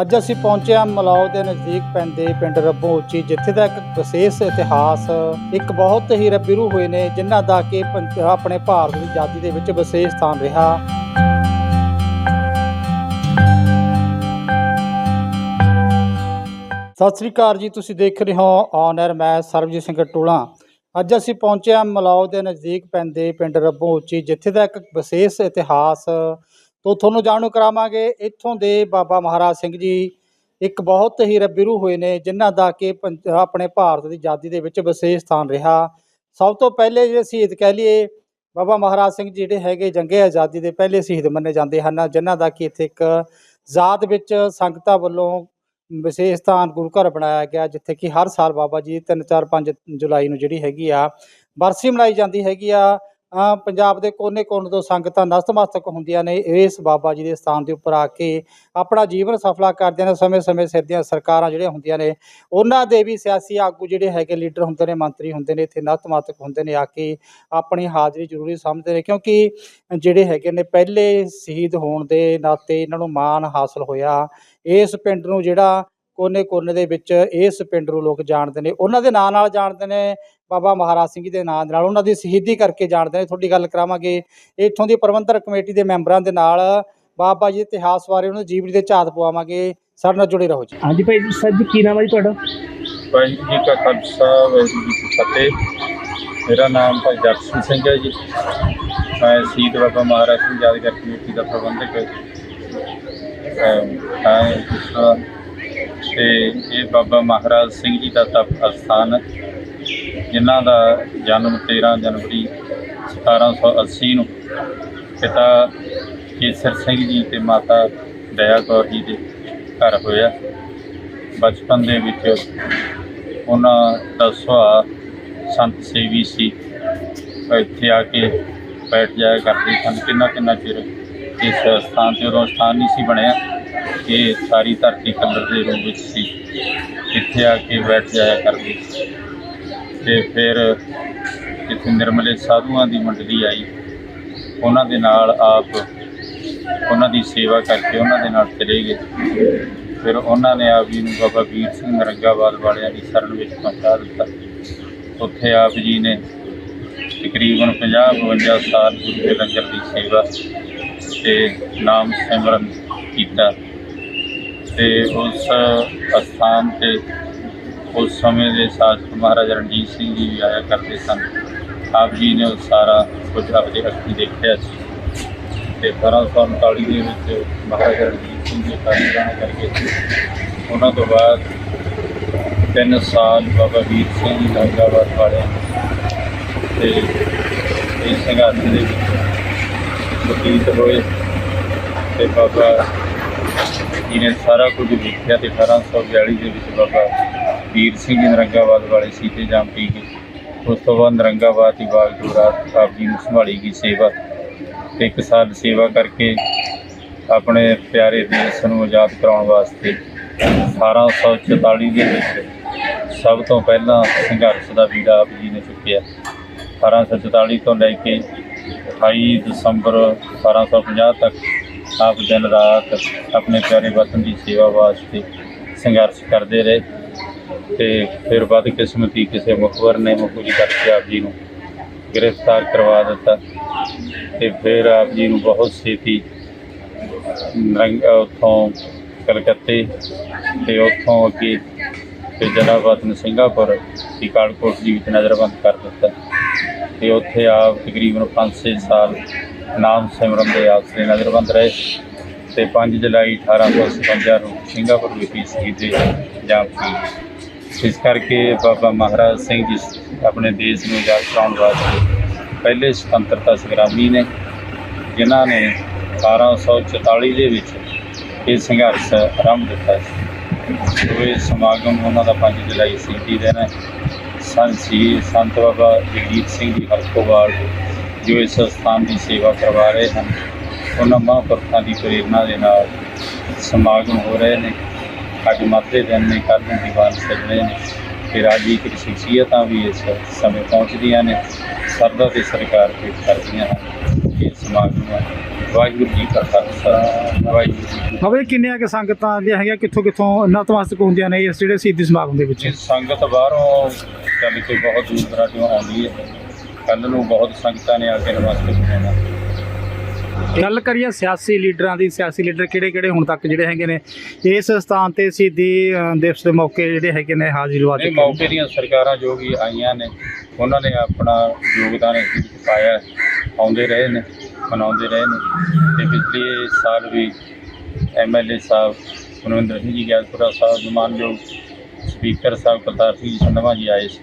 ਅੱਜ ਅਸੀਂ ਪਹੁੰਚੇ ਹਾਂ ਮਲਾਓ ਦੇ ਨਜ਼ਦੀਕ ਪੈਂਦੇ ਪਿੰਡ ਰੱਬੋ ਉੱਚੀ, ਜਿੱਥੇ ਦਾ ਇੱਕ ਵਿਸ਼ੇਸ਼ ਇਤਿਹਾਸ, ਇੱਕ ਬਹੁਤ ਹੀ ਰੱਬੀਰੂ ਹੋਏ ਨੇ, ਜਿਨ੍ਹਾਂ ਦਾ ਕਿ ਪੰਜ- ਆਪਣੇ ਭਾਰਤ ਦੀ ਆਜ਼ਾਦੀ ਦੇ ਵਿੱਚ ਵਿਸ਼ੇਸ਼ ਸਥਾਨ ਰਿਹਾ। ਸਤਿ ਸ੍ਰੀ ਅਕਾਲ ਜੀ, ਤੁਸੀਂ ਦੇਖ ਰਹੇ ਹੋ ਔਨ 에ਅਰ ਮੈਂ ਸਰਬਜੀਤ ਸਿੰਘ ਟੋਲਾ ਅੱਜ ਅਸੀਂ ਪਹੁੰਚੇ ਹਾਂ ਮਲਾਓ ਦੇ ਨਜ਼ਦੀਕ ਪੈਂਦੇ ਪਿੰਡ ਰੱਬੋ ਉੱਚੀ, ਜਿੱਥੇ ਦਾ ਇੱਕ ਵਿਸ਼ੇਸ਼ ਇਤਿਹਾਸ ਤੋਂ ਤੁਹਾਨੂੰ ਜਾਣੂ ਕਰਾਵਾਂਗੇ, ਇੱਥੋਂ ਦੇ ਬਾਬਾ ਮਹਾਰਾਜ ਸਿੰਘ ਜੀ ਇੱਕ ਬਹੁਤ ਹੀ ਰੱਬੀਰੂ ਹੋਏ ਨੇ, ਜਿਨ੍ਹਾਂ ਦਾ ਕਿ ਪੰਜ- ਆਪਣੇ ਭਾਰਤ ਦੀ ਆਜ਼ਾਦੀ ਦੇ ਵਿੱਚ ਵਿਸ਼ੇਸ਼ ਸਥਾਨ ਰਿਹਾ। ਸਭ ਤੋਂ ਪਹਿਲੇ ਜਿਹੜੇ ਸ਼ਹੀਦ ਕਹਿ ਲਈਏ, ਬਾਬਾ ਮਹਾਰਾਜ ਸਿੰਘ ਜੀ ਜਿਹੜੇ ਹੈਗੇ ਜੰਗੇ ਆਜ਼ਾਦੀ ਦੇ ਪਹਿਲੇ ਸ਼ਹੀਦ ਮੰਨੇ ਜਾਂਦੇ ਹਨ, ਜਿਨ੍ਹਾਂ ਦਾ ਕਿ ਇੱਥੇ ਇੱਕ ਜ਼ਾਤ ਵਿੱਚ ਸੰਗਤਾਂ ਵੱਲੋਂ ਵਿਸ਼ੇਸ਼ ਸਥਾਨ ਗੁਰੂ ਘਰ ਬਣਾਇਆ ਗਿਆ, ਜਿੱਥੇ ਕਿ ਹਰ ਸਾਲ ਬਾਬਾ ਜੀ 3 4 5 ਜੁਲਾਈ ਨੂੰ ਜਿਹੜੀ ਹੈਗੀ ਆ, ਬਰਸੀ ਮਨਾਈ ਜਾਂਦੀ ਹੈਗੀ ਆ। ਪੰਜਾਬ ਦੇ ਕੋਨੇ-ਕੋਨੇ ਤੋਂ ਸੰਗਤਾਂ ਨਤਮਸਤਕ ਹੁੰਦੀਆਂ ਨੇ। ਇਸ ਬਾਬਾ ਜੀ ਦੇ ਸਥਾਨ ਦੇ ਉੱਪਰ ਆ ਕੇ ਆਪਣਾ ਜੀਵਨ ਸਫਲਾ ਕਰਦਿਆਂ ਨੇ, ਸਮੇਂ-ਸਮੇਂ ਸਿਰ ਦੀਆਂ ਸਰਕਾਰਾਂ ਜਿਹੜੀਆਂ ਹੁੰਦੀਆਂ ਨੇ, ਉਹਨਾਂ ਦੇ ਵੀ ਸਿਆਸੀ ਆਗੂ ਜਿਹੜੇ ਹੈਗੇ ਲੀਡਰ ਹੁੰਦੇ ਨੇ, ਮੰਤਰੀ ਹੁੰਦੇ ਨੇ, ਇੱਥੇ ਨਤਮਸਤਕ ਹੁੰਦੇ ਨੇ, ਆ ਕੇ ਆਪਣੀ ਹਾਜ਼ਰੀ ਜ਼ਰੂਰੀ ਸਮਝਦੇ ਨੇ। ਕਿਉਂਕਿ ਜਿਹੜੇ ਹੈਗੇ ਨੇ, ਪਹਿਲੇ ਸ਼ਹੀਦ ਹੋਣ ਦੇ ਨਾਤੇ ਇਹਨਾਂ ਨੂੰ ਮਾਣ ਹਾਸਲ ਹੋਇਆ। ਇਸ ਪਿੰਡ ਨੂੰ ਜਿਹੜਾ ਕੋਨੇ-ਕੋਨੇ ਦੇ ਵਿੱਚ ਇਸ ਪਿੰਡ ਨੂੰ ਲੋਕ ਜਾਣਦੇ ਨੇ। ਉਹਨਾਂ ਦੇ ਨਾਂ ਨਾਲ ਜਾਣਦੇ ਨੇ ਬਾਬਾ ਮਹਾਰਾਜ ਸਿੰਘ ਜੀ ਦੇ ਨਾਂ ਦੇ ਨਾਲ। ਉਹਨਾਂ ਦੀ ਸ਼ਹੀਦੀ ਕਰਕੇ ਜਾਣਦੇ ਨੇ। ਤੁਹਾਡੀ ਗੱਲ ਕਰਾਵਾਂਗੇ। ਇੱਥੋਂ ਦੀ ਪ੍ਰਬੰਧਕ ਕਮੇਟੀ ਦੇ ਮੈਂਬਰਾਂ ਦੇ ਨਾਲ ਬਾਬਾ ਜੀ ਦੇ ਇਤਿਹਾਸ ਬਾਰੇ ਉਹਨਾਂ ਦੀ ਜੀਵਨੀ ਦੇ ਝਾਤ ਪਵਾਵਾਂਗੇ। ਸਾਡੇ ਨਾਲ ਜੁੜੇ ਰਹੋ ਜੀ। ਹਾਂਜੀ ਭਾਈ ਸਰ ਜੀ ਕੀ ਨਾਮ ਹੈ ਜੀ ਤੁਹਾਡਾ? ਵਾਹਿਗੁਰੂ ਜੀ ਕਾ ਖਾਲਸਾ ਵਾਹਿਗੁਰੂ ਜੀ ਕੀ ਫਤਿਹ। ਮੇਰਾ ਨਾਮ ਭਾਈ ਦਰਸ਼ਨ ਸਿੰਘ ਹੈ ਜੀ। ਮੈਂ ਸ਼ਹੀਦ ਬਾਬਾ ਮਹਾਰਾਜ ਸਿੰਘ ਯਾਦਗਾਰ ਕਮੇਟੀ ਦਾ ਪ੍ਰਬੰਧਕ। ਹਾਂ ਇਸ ਤੇ ਇਹ ਬਾਬਾ ਮਹਾਰਾਜ ਸਿੰਘ ਜੀ ਦਾ ਤਪ ਅਸਥਾਨ ਜਿਨ੍ਹਾਂ ਦਾ ਜਨਮ 13 ਜਨਵਰੀ 1780 ਨੂੰ ਪਿਤਾ ਕੇਸਰ ਸਿੰਘ ਜੀ ਤੇ ਮਾਤਾ ਦਇਆ ਕੌਰ ਜੀ ਦੇ ਘਰ ਹੋਇਆ। ਬਚਪਨ ਦੇ ਵਿੱਚ ਉਹਨਾਂ ਦਾ ਸੁਭਾਅ ਸੰਤ ਸੇਵੀ ਸੀ। ਇੱਥੇ ਆ ਕੇ ਬੈਠ ਜਾਇਆ ਕਰਦੇ ਸਨ। ਕਿੰਨਾ ਕਿੰਨਾ ਚਿਰ ਇਸ ਸਥਾਨ ਤੇ ਉਦੋਂ ਸਥਾਨ ਨਹੀਂ ਸੀ ਬਣਿਆ। ਇਹ ਸਾਰੀ ਧਰਤੀ ਕਲਰ ਦੇ ਰੂਪ ਵਿੱਚ ਸੀ। ਇੱਥੇ ਆ ਕੇ ਬੈਠ ਜਾਇਆ ਕਰਦੇ। ਤੇ ਫਿਰ ਇੱਥੇ ਨਿਰਮਲੇ ਸਾਧੂਆਂ ਦੀ ਮੰਡਲੀ ਆਈ। ਉਹਨਾਂ ਦੇ ਨਾਲ ਆਪ ਉਹਨਾਂ ਦੀ ਸੇਵਾ ਕਰਕੇ ਉਹਨਾਂ ਦੇ ਨਾਲ ਚਲੇ ਗਏ। ਫਿਰ ਉਹਨਾਂ ਨੇ ਆਪ ਜੀ ਨੂੰ ਬਾਬਾ ਵੀਰ ਸਿੰਘ ਨਰੰਗਾਬਾਦ ਵਾਲਿਆਂ ਦੀ ਸ਼ਰਨ ਵਿੱਚ ਪਹੁੰਚਾ ਦਿੱਤਾ। ਉੱਥੇ ਆਪ ਜੀ ਨੇ ਤਕਰੀਬਨ 50 52 ਸਾਲ ਗੁਰੂ ਦੇ ਲੰਗਰ ਦੀ ਸੇਵਾ ਤੇ ਨਾਮ ਸਿਮਰਨ ਕੀਤਾ। ਤੇ ਉਸ ਅਸਥਾਨ ਤੇ ਉਸ ਸਮੇਂ ਦੇ ਸਾਥ ਮਹਾਰਾਜਾ ਰਣਜੀਤ ਸਿੰਘ ਜੀ ਵੀ ਆਇਆ ਕਰਦੇ ਸਨ। ਆਪ ਜੀ ਨੇ ਉਹ ਸਾਰਾ ਕੁਝ ਆਪਦੇ ਅੱਖੀਂ ਦੇਖਿਆ ਸੀ। ਤੇ 1839 ਦੇ ਵਿੱਚ ਮਹਾਰਾਜਾ ਰਣਜੀਤ ਸਿੰਘ ਜੀ ਕਾਰਨ ਕਰਕੇ ਉਹਨਾਂ ਤੋਂ ਬਾਅਦ ਤਿੰਨ ਸਾਲ ਬਾਬਾ ਵੀਰ ਸਿੰਘ ਜੀ ਲੰਗਾਬਾਦ ਵਾਲੇ ਤੇ ਇਸ ਸੰਘਰਸ਼ ਦੇ ਵਿੱਚ ਬਤੀਤ ਹੋਏ ਤੇ ਬਾਬਾ ਜੀ ਨੇ ਸਾਰਾ ਕੁਝ ਵੇਖਿਆ ਤੇ 1842 ਦੇ ਵਿੱਚ ਬਾਬਾ ਵੀਰ ਸਿੰਘ ਜੀ ਨਰੰਗਾਬਾਦ ਵਾਲੇ ਸੀਤੇ ਜਾਮ ਪੀ ਗਏ ਉਸ ਤੋਂ ਬਾਅਦ ਨਰੰਗਾਬਾਦ ਦੀ ਬਾਗਡੋਰਾ ਆਪ ਜੀ ਨੂੰ ਸੰਭਾਲੀ ਗਈ ਸੇਵਾ ਤੇ ਇੱਕ ਸਾਲ ਸੇਵਾ ਕਰਕੇ ਆਪਣੇ ਪਿਆਰੇ ਦੇਸ਼ ਨੂੰ ਆਜ਼ਾਦ ਕਰਾਉਣ ਵਾਸਤੇ 1844 ਦੇ ਵਿੱਚ ਸਭ ਤੋਂ ਪਹਿਲਾਂ ਸੰਘਰਸ਼ ਦਾ ਬੀੜਾ ਆਪ ਜੀ ਨੇ ਚੁੱਕਿਆ। 1844 ਤੋਂ ਲੈ ਕੇ 28 ਦਸੰਬਰ 1850 ਤੱਕ ਆਪ ਦਿਨ ਰਾਤ ਆਪਣੇ ਪਿਆਰੇ ਵਤਨ ਦੀ ਸੇਵਾ ਵਾਸਤੇ ਸੰਘਰਸ਼ ਕਰਦੇ ਰਹੇ ਤੇ ਫਿਰ ਵੱਧ ਕਿਸਮਤੀ ਕਿਸੇ ਮੁਖਬਰ ਨੇ ਮੁਖਬਰੀ ਕਰਕੇ ਆਪ ਜੀ ਨੂੰ ਗ੍ਰਿਫਤਾਰ ਕਰਵਾ ਦਿੱਤਾ ਤੇ ਫਿਰ ਆਪ ਜੀ ਨੂੰ ਬਹੁਤ ਛੇਤੀ ਨਰੰਗ ਉੱਥੋਂ ਕਲਕੱਤੇ ਤੇ ਉੱਥੋਂ ਅੱਗੇ ਤੇ ਜਲਾਵਤਨ ਸਿੰਗਾਪੁਰ ਦੀ ਕਾਲਕੋਟ ਦੀ ਵਿੱਚ ਨਜ਼ਰਬੰਦ ਕਰ ਦਿੱਤਾ ਤੇ ਉੱਥੇ ਆਪ ਤਕਰੀਬਨ 5-6 ਸਾਲ ਨਾਮ ਸਿਮਰਨ ਦੇ ਆਸਰੇ ਨਜ਼ਰਬੰਦ ਰਹੇ ਤੇ 5 ਜੁਲਾਈ 1857 ਨੂੰ ਸਿੰਗਾਪੁਰ ਵਿਖੇ ਸ਼ਹੀਦੇ ਜਾਮ ਸੀ ਇਸ ਕਰਕੇ ਬਾਬਾ ਮਹਾਰਾਜ ਸਿੰਘ ਜੀ ਆਪਣੇ ਦੇਸ਼ ਨੂੰ ਆਜ਼ਾਦ ਕਰਾਉਣ ਵਾਸਤੇ ਪਹਿਲੇ ਸੁਤੰਤਰਤਾ ਸੰਗਰਾਮੀ ਨੇ, ਜਿਨ੍ਹਾਂ ਨੇ 1844 ਦੇ ਵਿੱਚ ਇਹ ਸੰਘਰਸ਼ ਆਰੰਭ ਦਿੱਤਾ ਸੀ। ਇਹ ਸਮਾਗਮ ਉਹਨਾਂ ਦਾ 5 ਜੁਲਾਈ ਸ਼ਹੀਦੀ ਦਿਨ ਹੈ। ਸੰਤ ਸੀ ਸੰਤ ਬਾਬਾ ਜਗਜੀਤ ਸਿੰਘ ਜੀ ਹਰਕੋਵਾਲ ਜੋ ਇਸ ਸਥਾਨ ਦੀ ਸੇਵਾ ਕਰਵਾ ਰਹੇ ਹਨ ਉਹਨਾਂ ਮਹਾਂਪੁਰਖਾਂ ਦੀ ਪ੍ਰੇਰਣਾ ਦੇ ਨਾਲ ਸਮਾਗਮ ਹੋ ਰਹੇ ਨੇ। ਅੱਜ ਮੱਥੇ ਦਿਨ ਨੇ ਕੱਲ੍ਹ ਨੂੰ ਦੀਵਾਨ ਸਜਣੇ ਨੇ। ਤੇ ਰਾਜਨੀਤਿਕ ਸ਼ਖਸੀਅਤਾਂ ਵੀ ਇਸ ਸਮੇਂ ਪਹੁੰਚਦੀਆਂ ਨੇ। ਸਰਦਾ ਤੇ ਸਰਕਾਰ ਤੇ ਕਰਦੀਆਂ ਹਨ ਇਹ ਸਮਾਗਮ ਵਾਹਿਗੁਰੂ ਜੀ ਕਾ ਖਾਲਸਾ ਵਾਹਿਗੁਰੂ ਜੀ ਕੀ ਬਾਬਾ ਕਿੰਨੀਆਂ ਕਿ ਸੰਗਤਾਂ ਦੀਆਂ ਹੈਗੀਆਂ ਕਿੱਥੋਂ ਕਿੱਥੋਂ ਨਤਮਸਤਕ ਹੁੰਦੀਆਂ ਨੇ ਇਸ ਜਿਹੜੇ ਸ਼ਹੀਦੀ ਸਮਾਗਮ ਦੇ ਵਿੱਚ? ਸੰਗਤ ਬਾਹਰੋਂ ਚੱਲ ਕੇ ਬਹੁਤ ਦੂਰ ਦਰਾਜੋਂ ਆਉਂਦੀ ਹੈ। ਕੱਲ ਨੂੰ ਬਹੁਤ ਸੰਗਤਾਂ ਨੇ ਆ ਕੇ ਨਮਸਤਕ ਹੋਣਾ ਗੱਲ ਕਰੀਏ ਸਿਆਸੀ ਲੀਡਰਾਂ ਦੀ ਸਿਆਸੀ ਲੀਡਰ ਕਿਹੜੇ ਕਿਹੜੇ ਹੁਣ ਤੱਕ ਜਿਹੜੇ ਹੈਗੇ ਨੇ ਇਸ ਸਥਾਨ ਤੇ ਸ਼ਹੀਦੀ ਦਿਵਸ ਦੇ ਮੌਕੇ ਜਿਹੜੇ ਹੈਗੇ ਨੇ ਹਾਜ਼ਰੀ ਲਵਾ ਇਹ ਨੇ। ਮੌਕੇ ਦੀਆਂ ਸਰਕਾਰਾਂ ਜੋ ਵੀ ਆਈਆਂ ਨੇ ਉਹਨਾਂ ਨੇ ਆਪਣਾ ਯੋਗਦਾਨ ਇਸ ਵਿੱਚ ਪਾਇਆ ਆਉਂਦੇ ਰਹੇ ਨੇ ਮਨਾਉਂਦੇ ਰਹੇ ਨੇ। ਤੇ ਪਿਛਲੇ ਸਾਲ ਵੀ ਐਮਐਲਏ ਸਾਹਿਬ ਮਨਵਿੰਦਰ ਸਿੰਘ ਜੀ ਗਿਆਸਪੁਰਾ ਸਾਹਿਬ ਮਾਨਯੋਗ ਸਪੀਕਰ ਸਾਹਿਬ ਕਰਤਾਰ ਸਿੰਘ ਜੀ ਸੰਧਵਾ ਜੀ ਆਏ ਸੀ।